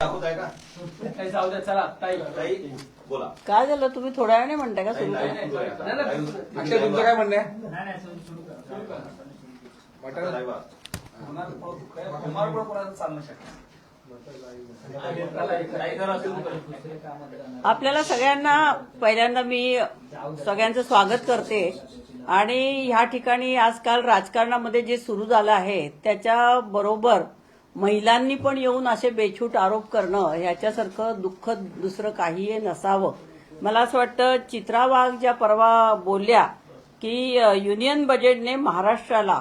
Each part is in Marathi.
दाखवत आहे का? काही जाऊ द्या चला ताई. ताई बोला. काय झालं? तुम्ही थोड्या वेळाने म्हणताय का? सुरू ताई, करा? नाही, बोला. नाही, नाही, ताई, अक्षय तुमचं काय म्हणणं आहे? नाही नाही सुरू सुरू करा. सुरू करा. मटण ताई, बा. दुसरे कामात जाणार. आपल्याला सगळ्यांना पहिल्यांदा मी सगळ्यांचं स्वागत करते. आणि ह्या ठिकाणी आजकाल राजकारणामध्ये जे सुरू झालं आहे त्याच्या बरोबर महिलांनी पण येऊन असे बेछूट आरोप करणं ह्याच्यासारखं दुःख दुसरं काहीही नसावं. मला असं वाटतं चित्रा वाघ ज्या परवा बोलल्या की युनियन बजेटने महाराष्ट्राला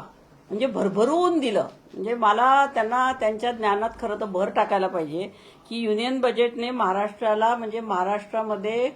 म्हणजे भरभरून दिलं. म्हणजे मला त्यांना त्यांच्या ज्ञानात खरं तर भर टाकायला पाहिजे की युनियन बजेटने महाराष्ट्राला म्हणजे महाराष्ट्रामध्ये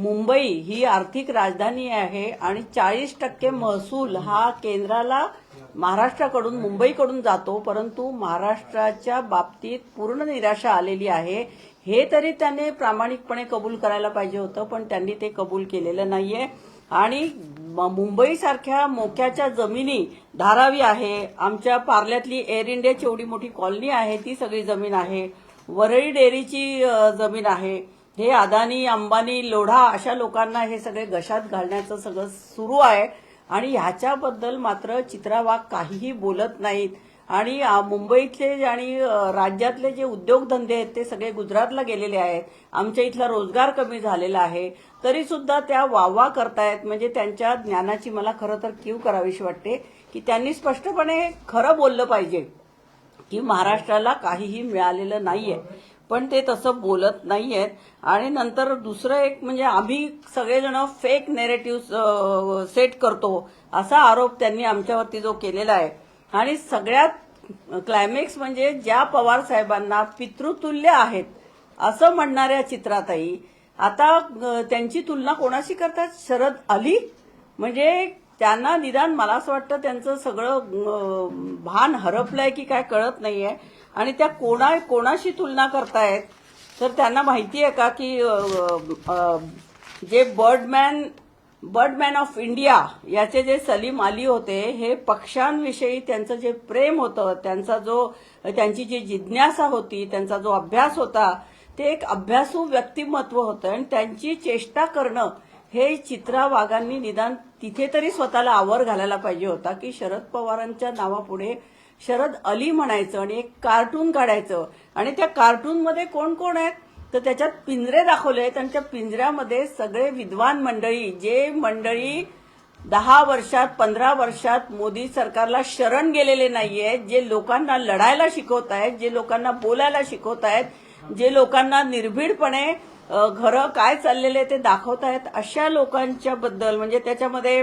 मुंबई ही आर्थिक राजधानी आहे आणि चाळीस टक्के महसूल हा केंद्राला महाराष्ट्राकडून मुंबईकडून जातो. परंतु महाराष्ट्राच्या बाबतीत पूर्ण निराशा आलेली आहे. हे तरी त्याने प्रामाणिकपणे कबूल करायला पाहिजे होतं पण त्यांनी ते कबूल केलेलं नाहीये. आणि म- मुंबईसारख्या मोक्याच्या जमिनी धारावी आहे. आमच्या पार्ल्यातली एअर इंडियाची एवढी मोठी कॉलनी आहे ती सगळी जमीन आहे. वरळी डेअरीची जमीन आहे. हे अदानी अंबानी लोढा अशा लोकांना हे सगळे गशात घालण्याचं सगळं सुरू आहे. आणि ह्याच्याबद्दल मात्र चित्रा वाघ काहीही बोलत नाहीत. आणि मुंबईतले आणि राज्यातले जे उद्योगधंदे आहेत ते सगळे गुजरातला गेलेले आहेत. आमच्या इथला रोजगार कमी झालेला आहे. तरी सुद्धा त्या वावा करतायत. म्हणजे त्यांच्या ज्ञानाची मला खरं तर कीव करावीशी वाटते की त्यांनी स्पष्टपणे खरं बोललं पाहिजे की महाराष्ट्राला काहीही मिळालेलं नाहीये. पण ते तसं बोलत नाहीयेत. आणि नंतर दुसरं एक म्हणजे आम्ही सगळेजण फेक नेरेटिव्ह सेट करतो असा आरोप त्यांनी आमच्यावरती जो केलेला आहे. आणि सगळ्यात क्लायमॅक्स म्हणजे ज्या पवार साहेबांना पितृतुल्य आहेत असं म्हणणाऱ्या चित्राताई आता त्यांची तुलना कोणाशी करतात? शरद अली? म्हणजे त्यांना निदान मला असं वाटतं त्यांचं सगळं भान हरपलंय की काय कळत नाहीये. आणि त्या कोणा कोणाशी तुलना करतायत तर त्यांना माहिती आहे का की जे बर्डमॅन बर्डमॅन ऑफ इंडिया याचे जे सलीम अली होते हे पक्ष्यांविषयी त्यांचं जे प्रेम होतं त्यांचा जो त्यांची जी जिज्ञासा होती त्यांचा जो अभ्यास होता ते एक अभ्यासू व्यक्तिमत्व होतं आणि त्यांची चेष्टा करणं हे चित्रा वाघांनी निदान तिथे तरी स्वतःला आवर घालायला पाहिजे होता की शरद पवारांच्या नावापुढे शरद अली म्हणायचं आणि एक कार्टून काढायचं. आणि त्या कार्टूनमध्ये कोण कोण आहेत? तर त्याच्यात पिंजरे दाखवले आहेत आणि त्या पिंजऱ्यामध्ये सगळे विद्वान मंडळी जे मंडळी दहा वर्षात पंधरा वर्षात मोदी सरकारला शरण गेलेले नाहीयेत जे लोकांना लढायला शिकवत आहेत जे लोकांना बोलायला शिकवत आहेत जे लोकांना निर्भीडपणे घरं काय चाललेले ते दाखवत आहेत अशा लोकांच्या बद्दल म्हणजे त्याच्यामध्ये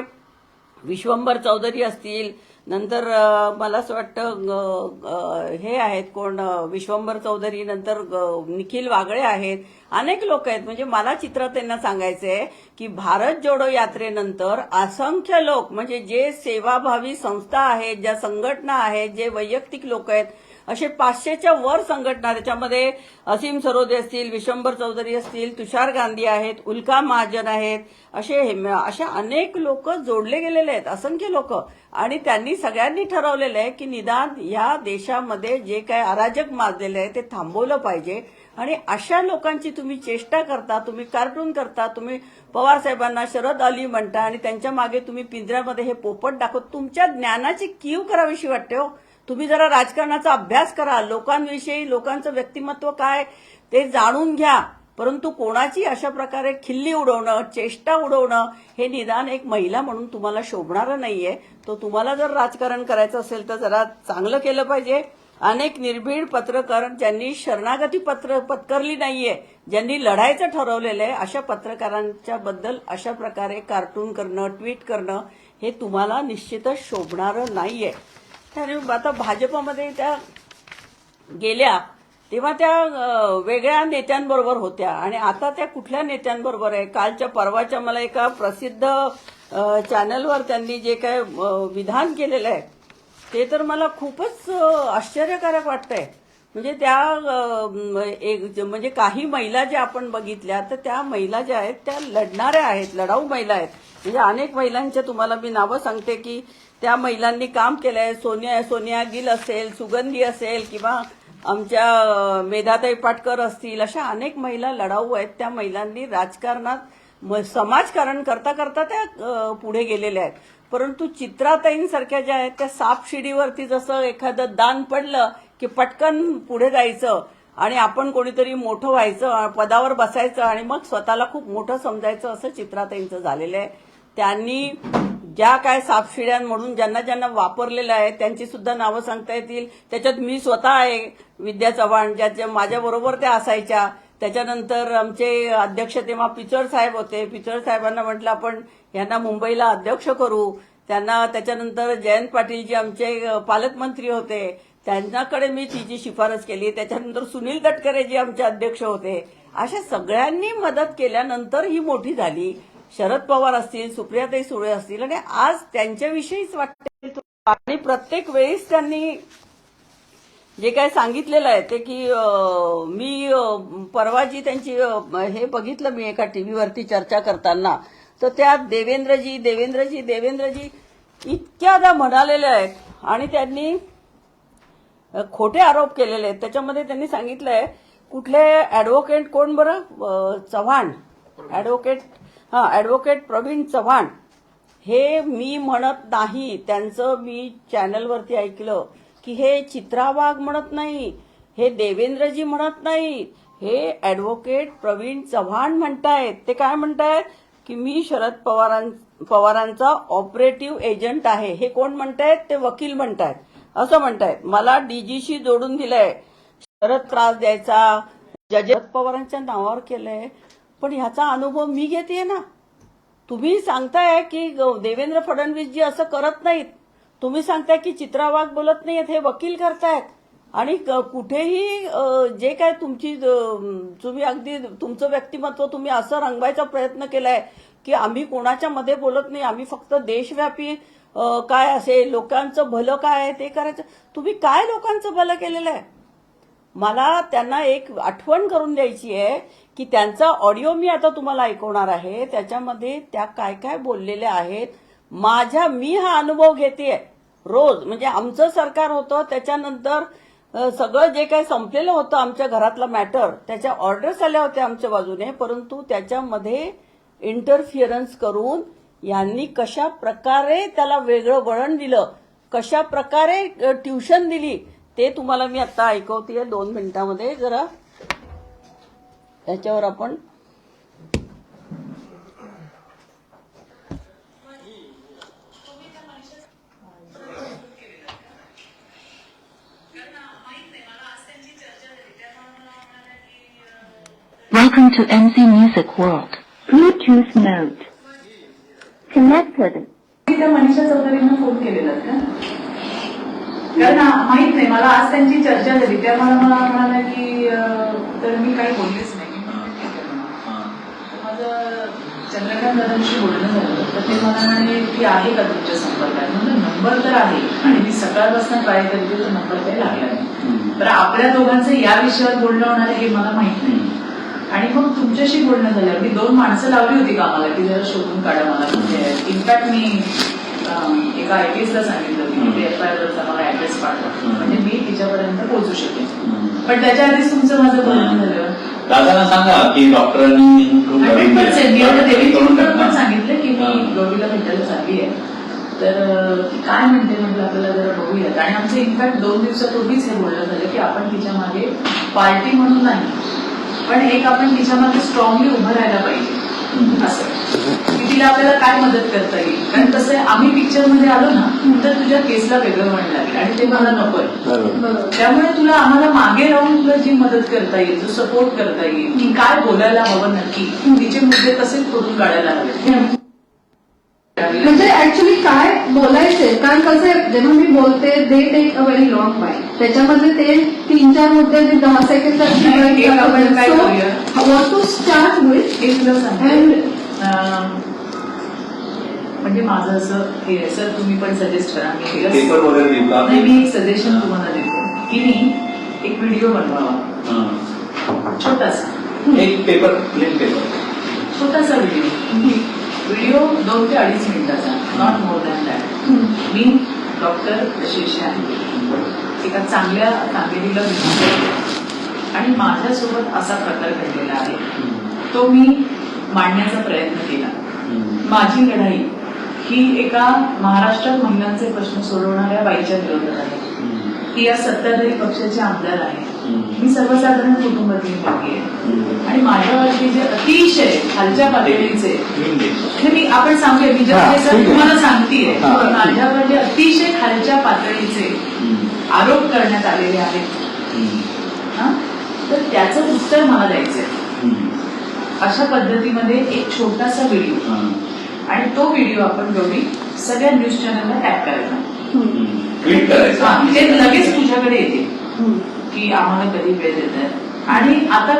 विश्वंभर चौधरी असतील नंतर मला असं वाटतं हे आहेत कोण विश्वंभर चौधरी नंतर निखिल वागळे आहेत. अनेक लोक आहेत. म्हणजे मला चित्र त्यांना सांगायचंय की भारत जोडो यात्रेनंतर असंख्य लोक म्हणजे जे सेवाभावी संस्था आहेत ज्या संघटना आहेत जे वैयक्तिक लोक आहेत असे पाचशेच्या वर संघटना त्याच्यामध्ये असीम सरोदे असतील विशंभर चौधरी असतील तुषार गांधी आहेत उल्का महाजन आहेत असे हे- अशा अनेक लोक जोडले गेलेले आहेत असंख्य लोक. आणि त्यांनी सगळ्यांनी ठरवलेलं आहे की निदान या देशामध्ये जे काय अराजक माजलेलं आहे ते थांबवलं पाहिजे. आणि अशा लोकांची तुम्ही चेष्टा करता तुम्ही कार्टून करता तुम्ही पवार साहेबांना शरद अली म्हणता आणि त्यांच्या मागे तुम्ही पिंजऱ्यामध्ये हे पोपट दाखवत तुमच्या ज्ञानाची कीव करावीशी वाटते हो. तुम्ही जरा राजकारणाचा अभ्यास करा. लोकांविषयी लोकांचं व्यक्तिमत्व काय ते जाणून घ्या. परंतु कोणाची अशा प्रकारे खिल्ली उडवणं चेष्टा उडवणं हे निदान एक महिला म्हणून तुम्हाला शोभणारं नाहीये. तो तुम्हाला जर राजकारण करायचं असेल तर जरा चांगलं केलं पाहिजे. अनेक निर्भीड पत्रकार ज्यांनी शरणागती पत्र पत्करली नाहीये ज्यांनी लढायचं ठरवलेलं आहे अशा पत्रकारांच्या बद्दल अशा प्रकारे कार्टून करणं ट्विट करणं हे तुम्हाला निश्चितच शोभणारं नाहीये. आणि आता भाजपमध्ये त्या गेल्या तेव्हा त्या वेगळ्या नेत्यांबरोबर होत्या. आणि आता त्या कुठल्या नेत्यांबरोबर आहे? कालच्या परवाच्या मला एका प्रसिद्ध चॅनलवर त्यांनी जे काय विधान केलेलं आहे ते तर मला खूपच आश्चर्यकारक वाटतंय. म्हणजे त्या एक म्हणजे काही महिला ज्या आपण बघितल्या तर त्या महिला ज्या आहेत त्या लढणाऱ्या आहेत लढाऊ महिला आहेत. म्हणजे अनेक महिलांच्या तुम्हाला मी नावं सांगते की त्या महिलांनी काम केलंय. सोनिया सोनिया गिल असेल सुगंधी असेल किंवा आमच्या मेधाताई पाटकर असतील अशा अनेक महिला लढाऊ आहेत. त्या महिलांनी राजकारणात म- समाजकारण करता करता त्या पुढे गेलेल्या आहेत. परंतु चित्राताईंसारख्या ज्या आहेत त्या सापशिडीवरती जसं एखादं दान पडलं की पटकन पुढे जायचं आणि आपण कोणीतरी मोठं व्हायचं पदावर बसायचं आणि मग स्वतःला खूप मोठं समजायचं असं चित्राताईंचं झालेलं आहे. त्यांनी ज्या काय सापशिड्या म्हणून ज्यांना ज्यांना वापरलेलं आहे त्यांची सुद्धा नावं सांगता येतील. त्याच्यात मी स्वतः आहे विद्या चव्हाण ज्याच्या माझ्याबरोबर त्या असायच्या. त्याच्यानंतर आमचे अध्यक्ष तेव्हा पिचड साहेब होते. पिचड साहेबांना म्हटलं आपण यांना मुंबईला अध्यक्ष करू. त्यांना त्याच्यानंतर जयंत पाटील जे आमचे पालकमंत्री होते त्यांच्याकडे मी तिची शिफारस केली. त्याच्यानंतर सुनील तटकरे जे आमचे अध्यक्ष होते. अशा सगळ्यांनी मदत केल्यानंतर ही मोठी झाली. शरद पवार असतील सुप्रियाताई सुळे असतील आणि आज त्यांच्याविषयीच वाटते आणि प्रत्येक वेळेस त्यांनी जे काय सांगितलेलं आहे ते की मी परवा जी त्यांची हे बघितलं मी एका टीव्हीवरती चर्चा करताना. तर त्यात देवेंद्रजी देवेंद्रजी देवेंद्रजी इतक्यादा म्हणालेले आहेत. आणि त्यांनी खोटे आरोप केलेले आहेत. त्याच्यामध्ये त्यांनी सांगितलंय कुठले ऍडव्होकेट कोण बरं? चव्हाण. ऍडव्होकेट हा ऍडव्होकेट प्रवीण चव्हाण. हे मी म्हणत नाही त्यांचं मी चॅनलवरती ऐकलं की हे चित्रा वाघ म्हणत नाही हे देवेंद्रजी म्हणत नाही हे ऍडव्होकेट प्रवीण चव्हाण म्हणतायत. ते काय म्हणतायत? की मी शरद पवारां पवारांचा ऑपरेटिव्ह एजंट आहे. हे कोण म्हणतायत? ते वकील म्हणतायत. असं म्हणतायत. मला डीजीशी जोडून दिलंय. शरद त्रास द्यायचा. जज पवारांच्या नावावर केलंय पण ह्याचा अनुभव मी घेते ना. तुम्ही सांगताय की ग- देवेंद्र फडणवीसजी असं करत नाहीत. तुम्ही सांगताय की चित्रा वाघ बोलत नाहीत हे वकील करतायत. आणि क- कुठेही जे काय तुमची तुम्ही अगदी तुमचं व्यक्तिमत्व तुम्ही असं रंगवायचा प्रयत्न केलाय की आम्ही कोणाच्या मध्ये बोलत नाही आम्ही फक्त देशव्यापी काय असेल लोकांचं भलं काय आहे ते करायचं. तुम्ही काय लोकांचं भलं केलेलं आहे? मला त्यांना एक आठवण करून द्यायची आहे की त्यांचा ऑडिओ मी आता तुम्हाला ऐकवणार आहे. त्याच्यामध्ये त्या काय काय बोललेल्या आहेत. माझ्या मी हा अनुभव घेते रोज. म्हणजे आमचं सरकार होतं त्याच्यानंतर सगळं जे काही संपलेलं होतं आमच्या घरातलं मॅटर त्याच्या ऑर्डर्स आल्या होत्या आमच्या बाजूने परंतु त्याच्यामध्ये इंटरफिअरन्स करून यांनी कशा प्रकारे त्याला वेगळं वळण दिलं कशा प्रकारे ट्युशन दिली ते तुम्हाला मी आता ऐकवते दोन मिनिटामध्ये जरा त्याच्यावर आपण Welcome to MC Music World. Bluetooth mode. Connected. Manisha चौधरींना phone केलेला का कारण आ- माहीत नाही. मला आज त्यांची चर्चा झाली. त्या मला मला म्हणाल्या की तर मी काही बोललेच नाही. म्हणले, माझं चंद्रकांत दादांशी बोलणं झालं. तर ते मला म्हणाले की आहे का तुमच्या संपर्कात? म्हणलं नंबर तर आहे. आणि मी सकाळपासून ट्राय करते तर नंबर काही लागला नाही. तर आपल्या दोघांचं या विषयावर बोलणं होणार हे मला माहीत नाही. आणि मग तुमच्याशी बोलणं झालं मी दोन माणसं लावली होती कामाला की जरा शोधून काढा मला इनफॅक्ट मी एका आयटीएसला सांगितलं की एफ आय आरचा मला ऍड्रेस पाठवा. म्हणजे मी तिच्यापर्यंत पोहोचू शकेन. पण त्याच्या आधीच तुमचं माझं बोलणं झालं. दादाला सांगा की डॉक्टरांनी पण सांगितलं, की मी. गौरीला भेटायला चालली आहे. तर काय म्हणते म्हटलं आपल्याला जरा बघूयात. आणि आमचं इनफॅक्ट दोन दिवसापूर्वीच हे बोलणं झालं की आपण तिच्यामागे पार्टी म्हणून नाही पण एक आपण तिच्यामागे स्ट्रॉंगली उभं राहायला पाहिजे. असं. तिला आपल्याला काय मदत करता येईल? कारण कसं आहे आम्ही पिक्चरमध्ये आलो ना तर तुझ्या केसला वेगळं वळण लागेल. आणि ते मला नकोय त्यामुळे तुला आम्हाला मागे राहून तुला जी मदत करता येईल जो सपोर्ट करता येईल की काय बोलायला हवं नक्की तिचे मुद्दे कसे खोडून काढायला हवे? म्हणजे ऍक्च्युली काय बोलायचंय? कारण कसं आहे जेव्हा मी बोलते they take a very long by त्याच्यामध्ये ते तीन चार मुद्दे जे दहा? Second what to start with हे तुला सांगते And- अं, म्हणजे माझं असं हे आहे, सर तुम्ही पण सजेस्ट करा. मी पेपर वगैरे देऊ का? नाही मी एक सजेशन तुम्हाला देतो. की मी एक व्हिडिओ बनवावा. हा. छोटासा. एक पेपर प्लेन पेपर छोटासा व्हिडिओ व्हिडिओ दोन ते अडीच मिनिटाचा. नॉट मोर दॅन दॅट मी डॉक्टर शिष्य आहे. एका चांगल्या कामगिरीला विचारते. आणि माझ्यासोबत असा प्रकार घडलेला आहे. तो मी मांडण्याचा प्रयत्न केला. माझी लढाई ही एका महाराष्ट्रात महिलांचे प्रश्न सोडवणाऱ्या बाईच्या विरोधात आहे. ती या सत्ताधारी पक्षाचे आमदार आहे. मी सर्वसाधारण कुटुंबातील मुलगी आहे. आणि माझ्यावरती जे अतिशय खालच्या पातळीचे मी आपण सांगूया मी आहे. तुम्हाला सांगतेय. माझ्यावर जे अतिशय खालच्या पातळीचे आरोप करण्यात आलेले आहेत. हा, तर त्याचं उत्तर मला द्यायचंय. अशा पद्धतीमध्ये एक छोटासा व्हिडिओ. आणि तो व्हिडिओ आपण गौरी सगळ्या न्यूज चॅनलला टॅग करायचा. हा, करायचं. ते लगेच तुझ्याकडे येते. हम्म. की आम्हाला कधी वेळ देत आहे आणि आता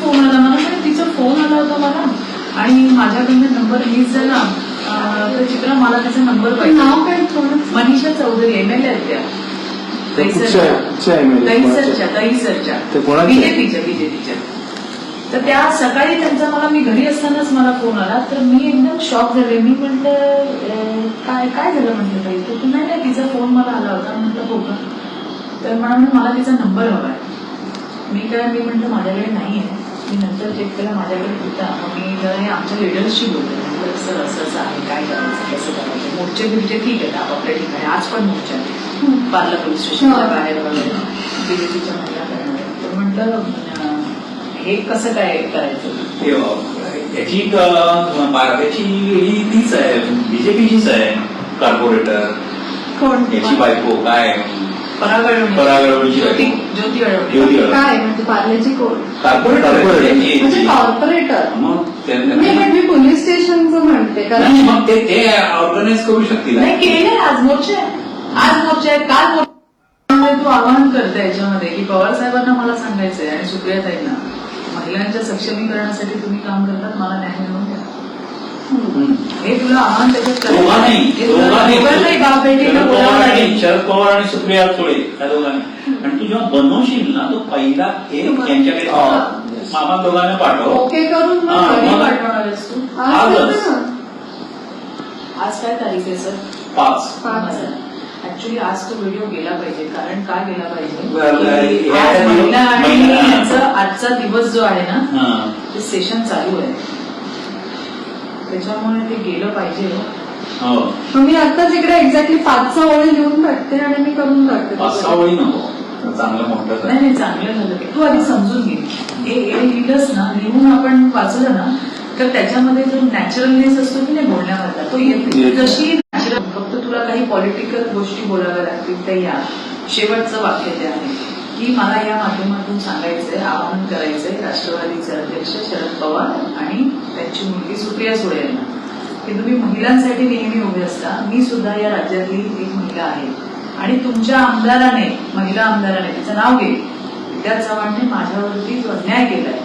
फोन आला मला म्हणजे तिचा फोन आला होता मला. आणि माझ्याकडनं नंबर मिस झाला. अं, तर चित्रा मला त्याचा नंबर पण पाहिजे. नाव काय थोडं मनीषा चौधरी एम एल आहेत त्या? दहीसरच्या दहीसरच्या ते कोणाच्या? बीजेपीच्या बीजेपीच्या तर त्या सकाळी त्यांचा मला मी घरी असतानाच मला फोन आला. तर मी एकदम शॉक झाले. मी म्हटलं काय काय झालं म्हटलं ताई? तर ती नाही नाही तिचा फोन मला आला होता. म्हटलं हो का? तर मला मला तिचा नंबर हवा आहे. मी काय मी म्हटलं माझ्याकडे नाही आहे मी नंतर चेक केला माझ्याकडे होता. मग मी जरा हे आमच्या लिडर्सशी बोलले. म्हटलं सर असं असं आहे. काय करायचं? कसं करायचं? मोर्चे बिर्चे ठीक आहेत. आपापल्या ठिकाणी. आज पण मोर्चा पार्ला पोलीस स्टेशनच्या हा. बाहेर वगैरे. बीजेपीच्या महिला करणार. तर म्हटलं हे कसं काय करायचं? हे, याची बाराव्याची ही तीच आहे बीजेपीचीच आहे कॉर्पोरेटर कोण? याची बायको काय? ज्योती. काय? म्हणजे पार्लेची कोण? कॉर्पोरेटर म्हणजे मी पोलीस स्टेशनचं म्हणते कारण मग ते ऑर्गनाईज करू शकतील. नाही केले आज मोर्चे. आज मोर्चे काल मोर्चे तू आवाहन करते याच्यामध्ये की पवार साहेबांना मला सांगायचंय आणि सुप्रियाताईंना. महिलांच्या सक्षमीकरणासाठी तुम्ही काम करतात मला न्याय मिळवून द्या. हे तुला आव्हान त्याच्यात शरद पवार. आणि सुप्रिया सुळे या दोघांनी आणि तू जेव्हा बनवशील ना तो पहिला एक यांच्याकडे. मामा दोघांना पाठव ओके करून पाठवणार तू आज आजच. काय तारीख आहे सर पाच पाच. ऍक्च्युली आज तो व्हिडिओ गेला पाहिजे. कारण का गेला पाहिजे? की हे- आज हे- महिला आणि यांचा आजचा दिवस जो आहे ना हा. ते सेशन चालू आहे. त्याच्यामुळे ते गेलं पाहिजे हो. मग मी आताच इकडे एक्झॅक्टली पाचचा ओळी लिहून टाकते आणि मी करून टाकते पाच सहा वळी नको. चांगलं मोठं नाही नाही चांगलं झालं ते. आधी समजून घे. हे हे लिहिलंस ना लिहून आपण वाचलं ना तर त्याच्यामध्ये जो नॅचरलनेस असतो की नाही बोलण्यामधला तो येते येतो. जशी पॉलिटिकल गोष्टी बोलाव्या लागतील तर या. शेवटचं वाक्य ते आहे की मला या माध्यमातून सांगायचंय आवाहन करायचंय राष्ट्रवादीचे अध्यक्ष शरद पवार आणि त्यांची मुलगी सुप्रिया सुळे यांना. की तुम्ही महिलांसाठी नेहमी उभे असता. मी सुद्धा या राज्यातली एक महिला आहे. आणि तुमच्या आमदाराने महिला आमदाराने तिचं नाव घे विद्या चव्हाणने माझ्यावरती जो अन्याय केलाय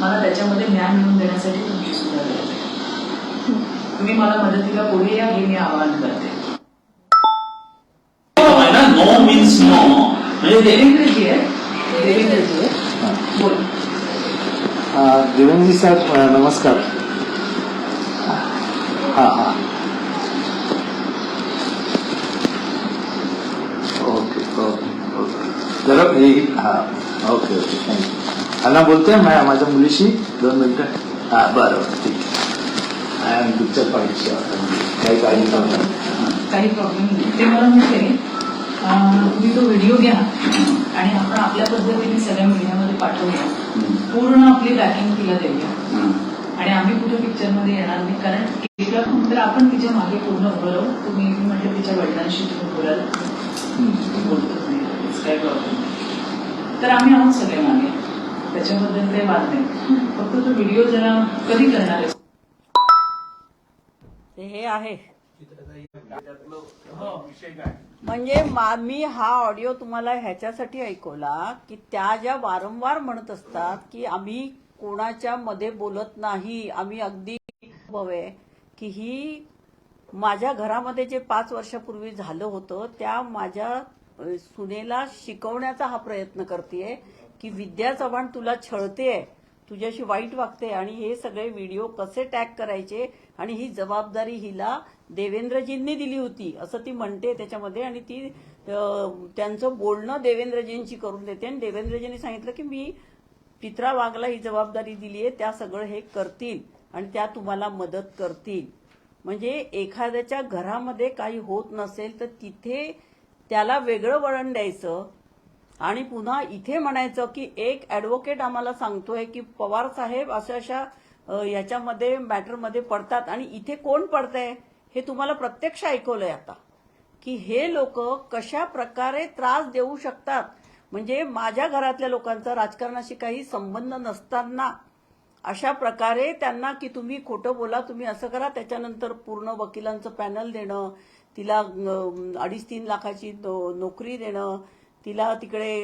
मला त्याच्यामध्ये ज्ञान मिळवून देण्यासाठी तुमची सुद्धा गरज आहे. तुम्ही मला मदतीला पुढे या हे मी आवाहन करते ना नो मीन्स नो म्हणजे ते देवेंद्रजी आहे देवेंद्रजी आहे बोल अं, देवेंद्रजी साहेब अं, नमस्कार हा हा ओके ओके ओके जरा हे हा ओके ओके थँक्यू अण्णा बोलतोय मा- माझ्या मुलीशी दोन मिनिटं हा बरं बरं ठीक आहे आय एम पिक्चर पाहिजे काही काळजी करू नका. काही प्रॉब्लेम नाही ते मला माहिती आहे अं, तुम्ही तो व्हिडिओ घ्या आणि आपण आपल्या पद्धतीने सगळ्या मीडियामध्ये पाठवूया. पूर्ण आपली बॅकिंग तिला देऊया. आणि आम्ही कुठे पिक्चरमध्ये येणार नाही कारण तर आपण तिच्यामागे पूर्ण उभं राहू. तुम्ही मी म्हटलं तिच्या वडिलांशी तुम्ही बोलाल. बोलतच नाही. प्रॉब्लेम नाही. तर आम्ही आहोत सगळे मागे. त्याच्याबद्दल काही वाद नाही. फक्त तो व्हिडिओ जरा कधी करणार आहे? ते हे आहे. म्हणजे मा- मी हा ऑडिओ तुम्हाला ह्याच्यासाठी ऐकवला की त्या ज्या वारंवार म्हणत असतात की आम्ही कोणाच्या मध्ये बोलत नाही आम्ही अगदी हवे की ही माझ्या घरामध्ये जे पाच वर्षापूर्वी झालं होतं त्या माझ्या सुनेला शिकवण्याचा हा प्रयत्न करते की विद्या चव्हाण तुला छळते तुझ्याशी वाईट वागते आणि हे सगळे व्हिडिओ कसे टॅग करायचे आणि ही जबाबदारी हिला देवेंद्रजींनी दिली होती. असं ती म्हणते त्याच्यामध्ये आणि ती त्यांचं बोलणं देवेंद्रजींची करून देते. आणि देवेंद्रजींनी सांगितलं की मी चित्रा वाघला ही जबाबदारी दिली आहे त्या सगळं हे करतील आणि त्या तुम्हाला मदत करतील. म्हणजे एखाद्याच्या घरामध्ये काही होत नसेल तर तिथे त्याला वेगळं वळण द्यायचं आणि पुन्हा इथे म्हणायचं की एक ऍडव्होकेट आम्हाला सांगतोय की पवार साहेब अशा अशा याच्यामध्ये मॅटरमध्ये पडतात आणि इथे कोण पडतंय हे तुम्हाला प्रत्यक्ष ऐकवलंय आता. की हे लोक कशा प्रकारे त्रास देऊ शकतात. म्हणजे माझ्या घरातल्या लोकांचा राजकारणाशी काही संबंध नसताना अशा प्रकारे त्यांना की तुम्ही खोटं बोला तुम्ही असं करा त्याच्यानंतर पूर्ण वकिलांचं पॅनल देणं तिला अडीच तीन लाखाची नो- नोकरी देणं तिला तिकडे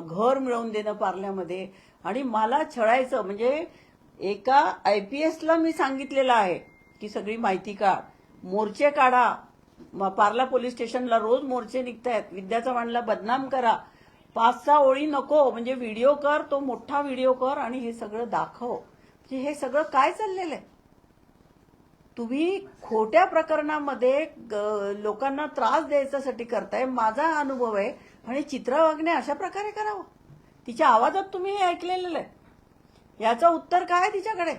घर मिळवून देणं पार्ल्यामध्ये. आणि मला छळायचं म्हणजे एका आय पी एसला मी सांगितलेलं आहे की सगळी माहिती काढ. मोर्चे काढा. पार्ला पोलीस स्टेशनला रोज मोर्चे निघतायत. विद्या चव्हाणला बदनाम करा. पाच सहा ओळी नको. म्हणजे व्हिडिओ कर तो मोठा व्हिडिओ कर आणि हे सगळं दाखव. म्हणजे हे सगळं काय चाललेलं आहे? तुम्ही खोट्या प्रकरणामध्ये ग- लोकांना त्रास द्यायच्यासाठी करताय. माझा अनुभव आहे. आणि चित्रा वागणे अशा प्रकारे करावं. तिच्या आवाजात तुम्ही ऐकलेलं आहे. याचं उत्तर काय आहे तिच्याकडे?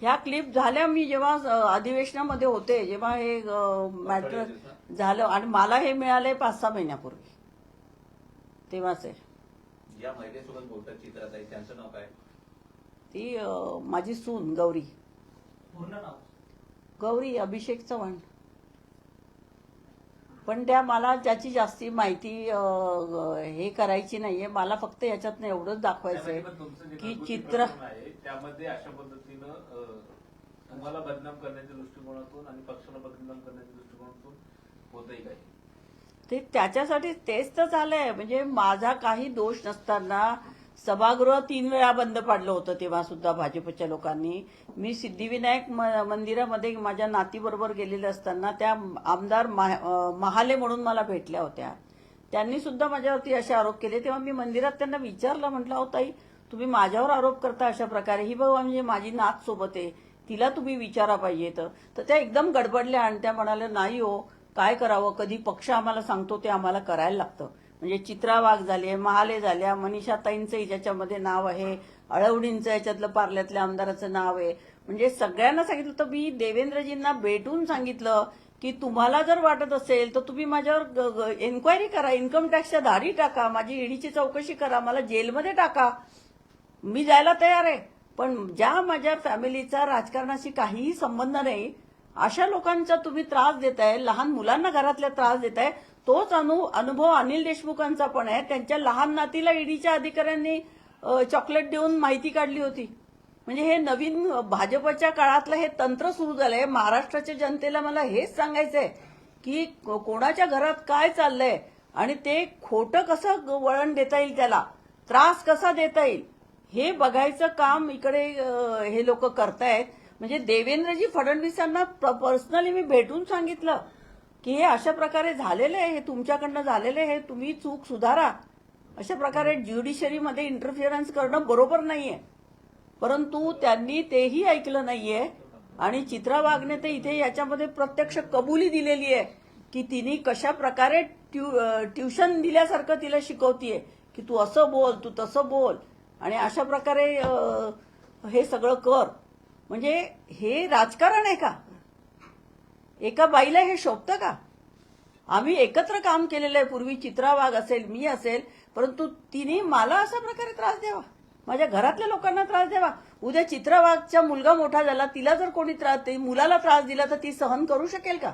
ह्या क्लिप झाल्या मी जेव्हा अधिवेशनामध्ये होते जेव्हा हे मॅटर झालं आणि मला हे मिळाले पाच सहा महिन्यापूर्वी. तेव्हाच आहे. ती माझी सून गौरी. पूर्ण नाव? गौरी अभिषेक चव्हाण. पण त्या मला ज्याची जास्ती माहिती हे करायची नाहीये. मला फक्त याच्यातनं एवढंच दाखवायचंय की चित्र त्यामध्ये अशा पद्धतीनं तुम्हाला बदनाम करण्याच्या दृष्टिकोनातून आणि पक्षाला बदनाम करण्याच्या दृष्टिकोनातून होतही काही ते त्याच्यासाठी तेच तर झालंय. म्हणजे माझा काही दोष नसताना सभागृह तीन वेळा बंद पाडलं होतं तेव्हा सुद्धा भाजपच्या लोकांनी. मी सिद्धिविनायक मंदिरामध्ये माझ्या नातीबरोबर गेलेले असताना त्या आमदार महाले म्हणून मला भेटल्या होत्या. त्यांनी सुद्धा माझ्यावरती असे आरोप केले. तेव्हा मी मंदिरात त्यांना विचारलं म्हटलं हो ताई तुम्ही माझ्यावर आरोप करता अशा प्रकारे? ही बाबा म्हणजे माझी नात सोबत आहे. तिला तुम्ही विचारा पाहिजे तर. तर त्या एकदम गडबडल्या आणि त्या म्हणाल्या नाही हो काय करावं? कधी पक्ष आम्हाला सांगतो ते आम्हाला करायला लागतं. म्हणजे चित्रा वाघ झाले महाले झाल्या मनीषा ताईंचं याच्यामध्ये नाव आहे अळवणींचं याच्यातलं पार्ल्यातल्या आमदाराचं नाव आहे. म्हणजे सगळ्यांना सांगितलं तर मी देवेंद्रजींना भेटून सांगितलं की तुम्हाला जर वाटत असेल तर तुम्ही माझ्यावर एन्क्वायरी करा इन्कम टॅक्सच्या धाडी टाका माझी ईडीची चौकशी करा मला जेलमध्ये टाका. मी जायला तयार आहे. पण ज्या माझ्या फॅमिलीचा राजकारणाशी काहीही संबंध नाही अशा लोकांचा तुम्ही त्रास देताय लहान मुलांना घरातल्या त्रास देताय तोच अनु अनुभव अनिल देशमुखांचा पण आहे. त्यांच्या लहान नातीला ईडीच्या अधिकाऱ्यांनी चॉकलेट देऊन माहिती काढली होती. म्हणजे हे नवीन भाजपच्या काळातलं हे तंत्र सुरू झालंय. महाराष्ट्राच्या जनतेला मला हेच सांगायचंय की कोणाच्या घरात काय चाललंय आणि ते खोटं कसं वळण देता येईल त्याला? त्रास कसा देता येईल? हे बघायचं काम इकडे हे लोक करतायत. म्हणजे देवेंद्रजी फडणवीसांना पर्सनली मी भेटून सांगितलं. की हे अशा प्रकारे झालेलं आहे हे तुमच्याकडनं झालेलं आहे हे तुम्ही चूक सुधारा. अशा प्रकारे ज्युडिशरीमध्ये इंटरफिअरन्स करणं बरोबर नाहीये. परंतु त्यांनी तेही ऐकलं नाहीये आणि चित्रा वाघने तर इथे याच्यामध्ये प्रत्यक्ष कबुली दिलेली आहे की तिने कशा प्रकारे ट्यू ट्युशन दिल्यासारखं तिला शिकवतीये की तू असं बोल तू तसं बोल. आणि अशा प्रकारे हे सगळं कर. म्हणजे हे राजकारण आहे का? एका बाईला हे शोभतं का? आम्ही एकत्र काम केलेलं आहे पूर्वी चित्रा वाघ असेल मी असेल परंतु तिने मला अशा प्रकारे त्रास द्यावा. माझ्या घरातल्या लोकांना त्रास द्यावा. उद्या चित्रा वाघचा मुलगा मोठा झाला तिला जर कोणी त्रास मुलाला त्रास दिला तर ती सहन करू शकेल का?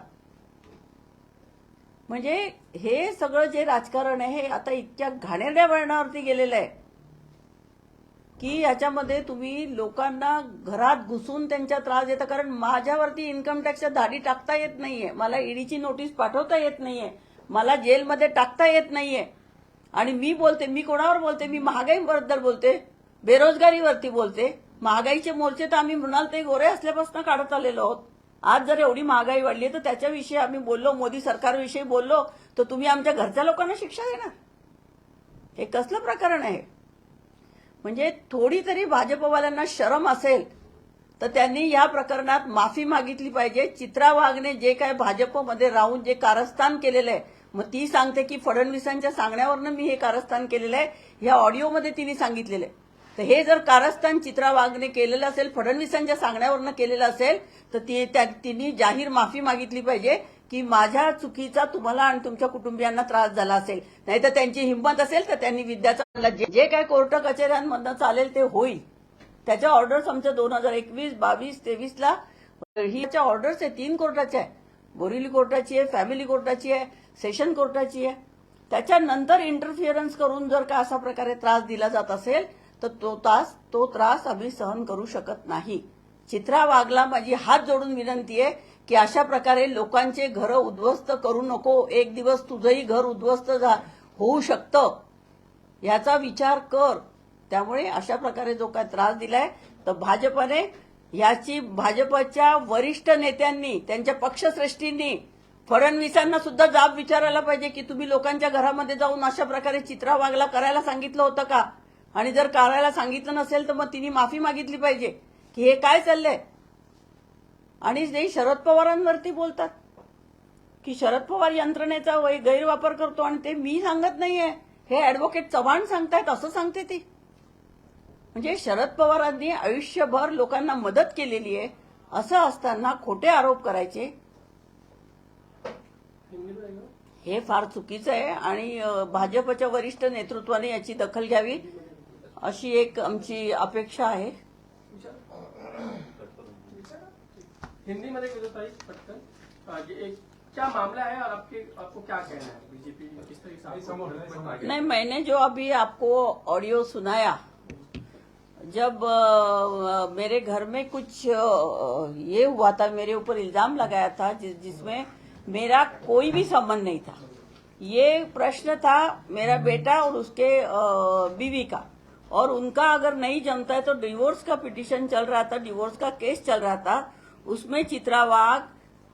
म्हणजे हे सगळं जे राजकारण आहे हे आता इतक्या घाणेरड्या वळणावरती गेलेलं आहे. की याच्यामध्ये तुम्ही लोकांना घरात घुसून त्यांच्या त्रास देता. कारण माझ्यावरती इन्कम टॅक्सच्या धाडी टाकता येत नाहीये. मला ईडीची नोटीस पाठवता येत नाहीये. मला जेलमध्ये टाकता येत नाहीये. आणि मी बोलते मी कोणावर बोलते? मी महागाईबद्दल बोलते. बेरोजगारीवरती बोलते. महागाईचे मोर्चे तर आम्ही म्हणाल ते गोरे असल्यापासून काढत आलेलो आहोत. आज जर एवढी महागाई वाढली तर त्याच्याविषयी आम्ही बोललो मोदी सरकारविषयी बोललो तर तुम्ही आमच्या घरच्या लोकांना शिक्षा देणार. हे कसलं प्रकरण आहे? म्हणजे थोडी तरी भाजपवाल्यांना शरम असेल तर त्यांनी या प्रकरणात माफी मागितली पाहिजे. चित्रा वाघने जे काय भाजपमध्ये राहून जे कारस्थान केलेलं आहे मग ती सांगते की फडणवीसांच्या सांगण्यावरनं मी हे कारस्थान केलेलं आहे. ह्या ऑडिओमध्ये तिने सांगितलेलं आहे. तर हे जर कारस्थान चित्रा वाघने केलेलं असेल फडणवीसांच्या सांगण्यावरनं केलेलं असेल तर ती त्या- तिने जाहीर माफी मागितली पाहिजे. की माझ्या चुकीचा तुम्हाला आणि तुमच्या कुटुंबियांना त्रास झाला असेल नाही तर त्यांची हिंमत असेल तर त्यांनी विद्याचा जे जे काय कोर्ट कचेऱ्यांमधनं चालेल ते होईल. त्याच्या ऑर्डर्स आमच्या दोन हजार एकवीस बावीस तेवीसला हीच्या ऑर्डर्स आहे तीन कोर्टाच्या आहे बोरिवली कोर्टाची आहे फॅमिली कोर्टाची आहे सेशन कोर्टाची आहे. त्याच्यानंतर इंटरफिअरन्स करून जर का अशा प्रकारे त्रास दिला जात असेल तर तो तास तो त्रास आम्ही सहन करू शकत नाही. चित्रा वाघला माझी हात जोडून विनंती आहे की अशा प्रकारे लोकांचे घरं उद्ध्वस्त करू नको एक दिवस तुझंही घर उद्ध्वस्त झा- होऊ शकतं याचा विचार कर. त्यामुळे अशा प्रकारे जो काय त्रास दिलाय तर भाजपने याची भाजपच्या वरिष्ठ नेत्यांनी त्यांच्या पक्षश्रेष्ठींनी फडणवीसांना सुद्धा जाब विचारायला पाहिजे की तुम्ही लोकांच्या घरामध्ये जाऊन अशा प्रकारे चित्रा वागला करायला सांगितलं होतं का? आणि जर करायला सांगितलं नसेल तर मग तिने माफी मागितली पाहिजे. की हे काय चाललंय? आणि ते शरद पवारांवरती बोलतात की शरद पवार यंत्रणेचा वै- गैरवापर करतो आणि ते मी सांगत नाहीये. हे ऍडव्होकेट चव्हाण सांगतायत असं सांगते ती. म्हणजे शरद पवारांनी आयुष्यभर लोकांना मदत केलेली आहे असं असताना खोटे आरोप करायचे. हे फार चुकीचं आहे आणि भाजपच्या वरिष्ठ नेतृत्वाने याची दखल घ्यावी अशी एक आमची अपेक्षा आहे. हिंदी में देखो ताई पटकन। ये एक क्या मामला है और आपके आपको क्या कहना है? बीजेपी किस तरीके से नहीं मैंने जो अभी आपको ऑडियो सुनाया जब अ, मेरे घर में कुछ अ, ये हुआ था मेरे ऊपर इल्ज़ाम लगाया था जिस जिसमें मेरा कोई भी संबंध नहीं था। ये प्रश्न था मेरा बेटा और उसके बीवी का। और उनका अगर नहीं जमता है तो डिवोर्स का पिटीशन चल रहा था डिवोर्स का केस चल रहा था उसमें चित्रा वाघ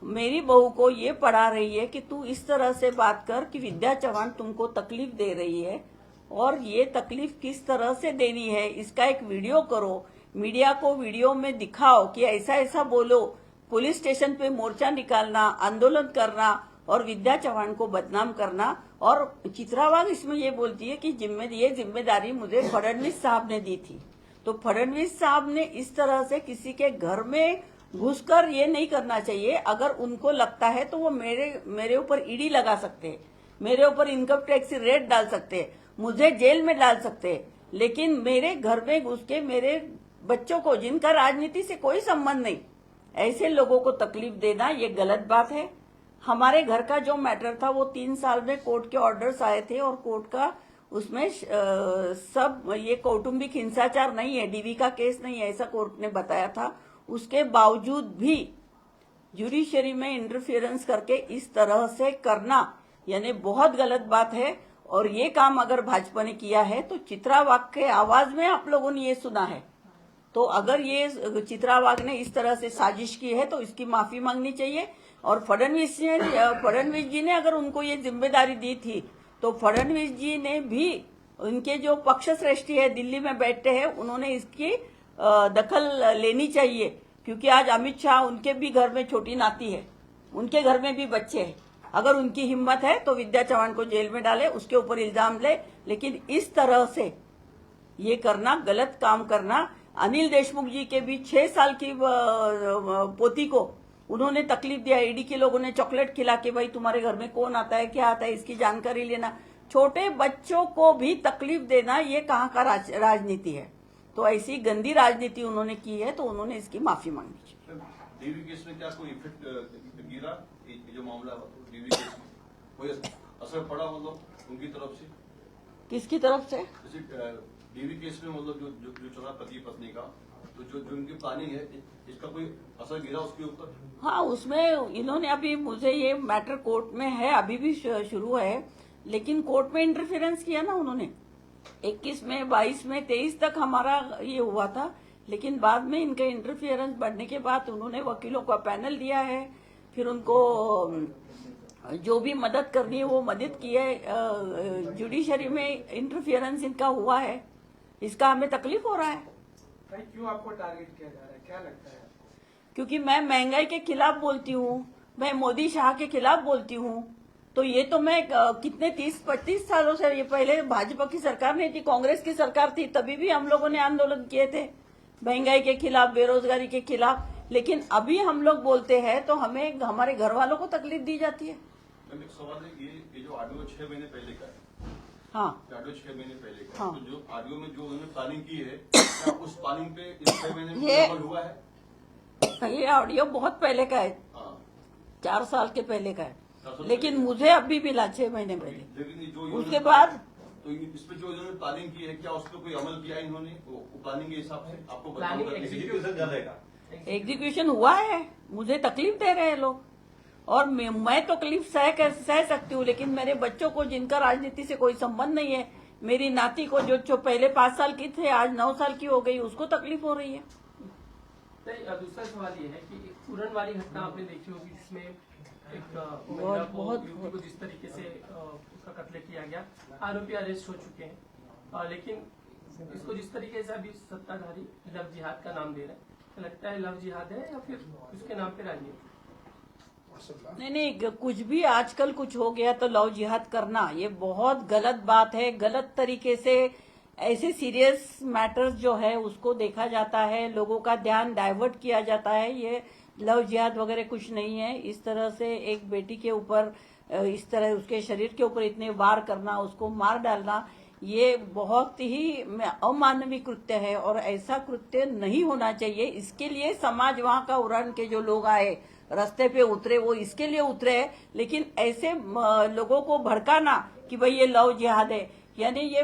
मेरी बहू को ये पढ़ा रही है कि तू इस तरह से बात कर कि विद्या चौहान तुमको तकलीफ़ दे रही है। और ये तकलीफ़ किस तरह से देनी है, इसका एक वीडियो करो। मीडिया को वीडियो में दिखाओ कि ऐसा ऐसा बोलो। पुलिस स्टेशन पे मोर्चा निकालना, आंदोलन करना और विद्या चौहान को बदनाम करना। और चित्रावाग इसमें ये बोलती है कि जिम्मे, ये ज़िम्मेदारी मुझे फडणवीस साहब ने दी थी। तो फडणवीस साहब ने इस तरह से किसी के घर में घुसकर ये नहीं करना चाहिए। अगर उनको लगता है तो वो मेरे मेरे ऊपर ईडी लगा सकते, मेरे ऊपर इनकम टैक्स रेट डाल सकते, मुझे जेल में डाल सकते। लेकिन मेरे घर में घुस के मेरे बच्चों को, जिनका राजनीति से कोई संबंध नहीं, ऐसे लोगों को तकलीफ़ देना ये गलत बात है। हमारे घर का जो मैटर था, वो तीन साल में कोर्ट के ऑर्डर्स आए थे और कोर्ट का उसमें सब ये कौटुंबिक हिंसाचार नहीं है डीवी का केस नहीं है, ऐसा कोर्ट ने बताया था। उसके बावजूद भी जुडिशरी में इंटरफियरेंस करके इस तरह से करना, यानी बहुत गलत बात है, और ये काम अगर भाजपा ने किया है तो चित्रावाग के आवाज़ में आप लोगों ने ये सुना है। तो अगर ये चित्रावाग ने इस तरह से साजिश की है तो इसकी माफ़ी मांगनी चाहिए। और फडणवीस ने, फडणवीस जी ने अगर उनको ये ज़िम्मेदारी दी थी तो फडणवीस जी ने भी उनके जो पक्ष श्रेष्ठी है, दिल्ली में बैठते हैं, उन्होंने इसकी दखल लेनी चाहिए क्योंकि आज अमित शाह उनके भी घर में छोटी नाती है उनके घर में भी बच्चे हैं। अगर उनकी हिम्मत है तो विद्या चौहान को जेल में डाले उसके ऊपर इल्ज़ाम ले लेकिन इस तरह से ये करना गलत काम करना अनिल देशमुख जी के भी छह साल की पोती को उन्होंने तकलीफ़ दिया ईडी के लोगों ने चॉकलेट खिला के भाई तुम्हारे घर में कौन आता है क्या आता है इसकी जानकारी लेना। छोटे बच्चों को भी तकलीफ़ देना ये कहाँ का राज, राजनीति है। तो ऐसी गंदी राजनीति उन्होंने की है तो उन्होंने इसकी माफ़ी मांगनी चाहिए। डीवी केस में क्या कोई इफ़ेक्ट गिरा? जो मामला डीवी केस में? कोई असर पड़ा मतलब उनकी तरफ़ से? किसकी तरफ़ से? डीवी केस में मतलब जो जो, जो चला पति पत्नी का तो जो जो इनकी प्लानिंग है इसका कोई असर गिरा उसके ऊपर? हाँ उसमें इन्होंने अभी मुझे ये मैटर कोर्ट में है अभी भी शुरू है लेकिन कोर्ट में इंटरफेरेंस किया ना उन्होंने। 21 में 22 में 23 तक हमारा ये हुआ था। लेकिन बाद में इनका इंटरफियरेंस बढ़ने के बाद उन्होंने वकीलों का पैनल दिया है। फिर उनको जो भी मदद करनी है वो मदद की है। जुडिशरी में इंटरफियरेंस इनका हुआ है। इसका हमें तकलीफ़ हो रहा है। क्यों आपको टारगेट किया जा रहा है? क्या लगता है आपको? क्योंकि मैं महँगाई के खिलाफ बोलती हूँ मैं मोदी शाह के खिलाफ बोलती हूँ। तो ये तो मैं कितने तीस पच्चीस सालों से ये पहले भाजपा की सरकार नहीं थी कांग्रेस की सरकार थी तभी भी हम लोगों ने आंदोलन किए थे महँगाई के खिलाफ बेरोजगारी के खिलाफ। लेकिन अभी हम लोग बोलते हैं तो हमें हमारे घर वालों को तकलीफ़ दी जाती है। एक सवाल है ये ये जो ऑडियो छह महीने पहले का है। हाँ। ऑडियो छह महीने पहले का हाँ। तो जो ऑडियो में जो उन्होंने प्लानिंग की है क्या उस प्लानिंग पे छह महीने में हुआ है? ये ऑडियो बहुत पहले का है। हाँ। चार साल के पहले का है। लेकिन। मुझे अभी मिला छह महीने पहले। लेकिन जो उसके बाद तो इस पे जो इन्होंने प्लानिंग की है क्या उस पर कोई अमल किया इन्होंने? प्लानिंग के हिसाब से आपको एग्जीक्यूशन हुआ है। मुझे तकलीफ़ दे रहे हैं लोग। और मैं, मैं तो तकलीफ़ सह कर सह सकती हूँ लेकिन मेरे बच्चों को जिनका राजनीति से कोई संबंध नहीं है मेरी नाती को जो जो पहले पाँच साल की थे आज नौ साल की हो गई उसको तकलीफ़ हो रही है। दूसरा सवाल ये है कि एक उड़न वाली घटना आपने देखी होगी जिसमें एक महिला को बहुत- युवती को जिस तरीके से उसका कत्ल किया गया आरोपी अरेस्ट हो चुके हैं। लेकिन इसको जिस तरीके से अभी सत्ताधारी लव जिहाद का नाम दे रहे हैं लगता है लव जिहाद है या फिर उसके नाम पे राजनीति नहीं नहीं कुछ भी आजकल कुछ हो गया तो लव जिहाद करना ये बहुत गलत बात है। गलत तरीके से ऐसे सीरियस मैटर्स जो है उसको देखा जाता है लोगों का ध्यान डाइवर्ट किया जाता है। ये लव, जिहाद वगैरह कुछ नहीं है। इस तरह से एक बेटी के ऊपर इस तरह उसके शरीर के ऊपर इतने वार करना, उसको मार डालना, ये बहुत ही अमानवीय कृत्य है और ऐसा कृत्य नहीं होना चाहिए। इसके लिए समाज वहाँ का उड़ान के जो लोग आए, रास्ते पे उतरे, वो इसके लिए उतरे हैं। लेकिन ऐसे लोगों को भड़काना कि भाई ये लव, जिहाद है। यानी ये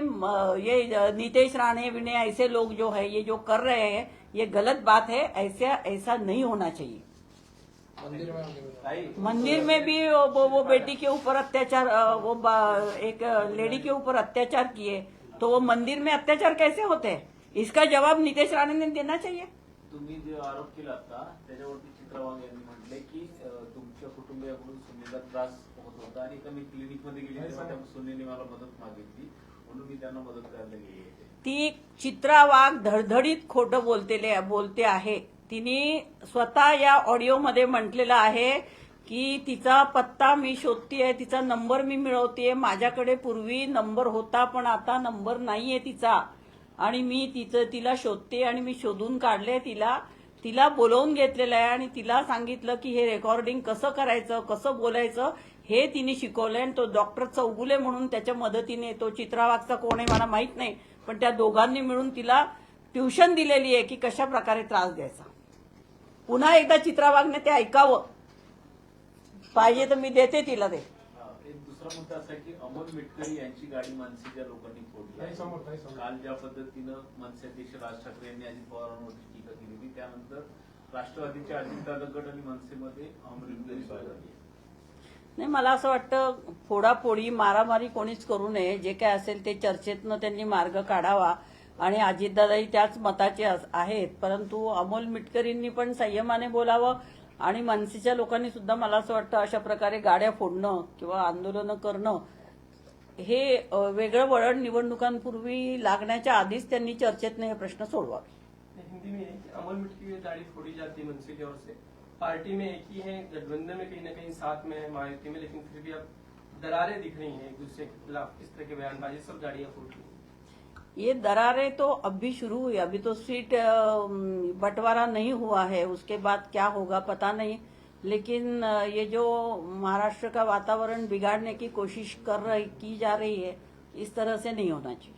ये नीतीश राणे, विनय, ऐसे लोग जो है, ये जो कर रहे हैं ये गलत बात है ऐसा ऐसा नहीं होना चाहिए। मंदिर में भी वो वो, वो बेटी के ऊपर अत्याचार वो एक लेडी के ऊपर अत्याचार किए तो वो मंदिर में अत्याचार कैसे होते हैं? इसका जवाब नितेश राणे ने देना चाहिए। तुम्ही जो आरोप केला आता त्याच्यावरती चित्रवाग यांनी म्हटले की तुमच्या कुटुंबियाकडून सुनीला त्रास होत होता आणि एका मी गेली मला मदत मागितली. म्हणून मी त्यांना मदत करायला होते ती चित्रा वाघ धडधडीत खोटं बोलते बोलते आहे. तिने स्वतः या ऑडिओमध्ये म्हटलेलं आहे की तिचा पत्ता मी शोधतीये तिचा नंबर मी मिळवतीये. माझ्याकडे पूर्वी नंबर होता पण आता नंबर नाहीये तिचा. आणि मी तिचं तिला शोधते आणि मी शोधून काढले तिला. तिला बोलवून घेतलेलं आहे आणि तिला सांगितलं की हे रेकॉर्डिंग कसं करायचं कसं बोलायचं हे तिने शिकवलंय आणि तो डॉक्टर चौगुले म्हणून त्याच्या मदतीने तो चित्रावागचा कोण आहे मला माहीत नाही पण त्या दोघांनी मिळून तिला ट्युशन दिलेली आहे की कशा प्रकारे त्रास द्यायचा पुन्हा एकदा चित्रावागने ते ऐकावं पाहिजे तर मी देते तिला ते दुसरा मुद्दा असा की अमोल मिटकरी यांची गाडी मनसेच्या लोकांनी फोडली. काल ज्या पद्धतीनं मनसे अध्यक्ष राज ठाकरे यांनी अजित पवारांवरती टीका केली होती त्यानंतर राष्ट्रवादीचे अजित गट आणि मनसेमध्ये अमोल मिटकरी. नाही मला असं वाटतं फोडाफोडी मारामारी कोणीच करू नये. जे काय असेल ते चर्चेतनं त्यांनी मार्ग काढावा. आणि अजितदादाही त्याच मताचे आहेत. परंतु अमोल मिटकरींनी पण संयमाने बोलावं. आणि मनसेच्या लोकांनी सुद्धा मला असं वाटतं अशा प्रकारे गाड्या फोडणं किंवा आंदोलनं करणं हे वेगळं वळण निवडणुकांपूर्वी लागण्याच्या आधीच त्यांनी चर्चेतनं हे प्रश्न सोडवावे. हिंदी में है कि में दाढ़ी फोड़ी जाती मनसे की ओर से। पार्टी में एक ही है, गठबंधन में कहीं ना कहीं साथ में है मायावती में, लेकिन फिर भी अब दरारें दिख रही हैं एक दूसरे के खिलाफ इस तरह के बयानबाजी, सब गाड़ियाँ फूट रही ये दरारें तो अभी शुरू हुई अभी तो सीट बंटवारा नहीं हुआ है, उसके बाद क्या होगा पता नहीं, लेकिन ये जो महाराष्ट्र का वातावरण बिगाड़ने की कोशिश कर रही, की जा रही है, इस तरह से नहीं होना चाहिए।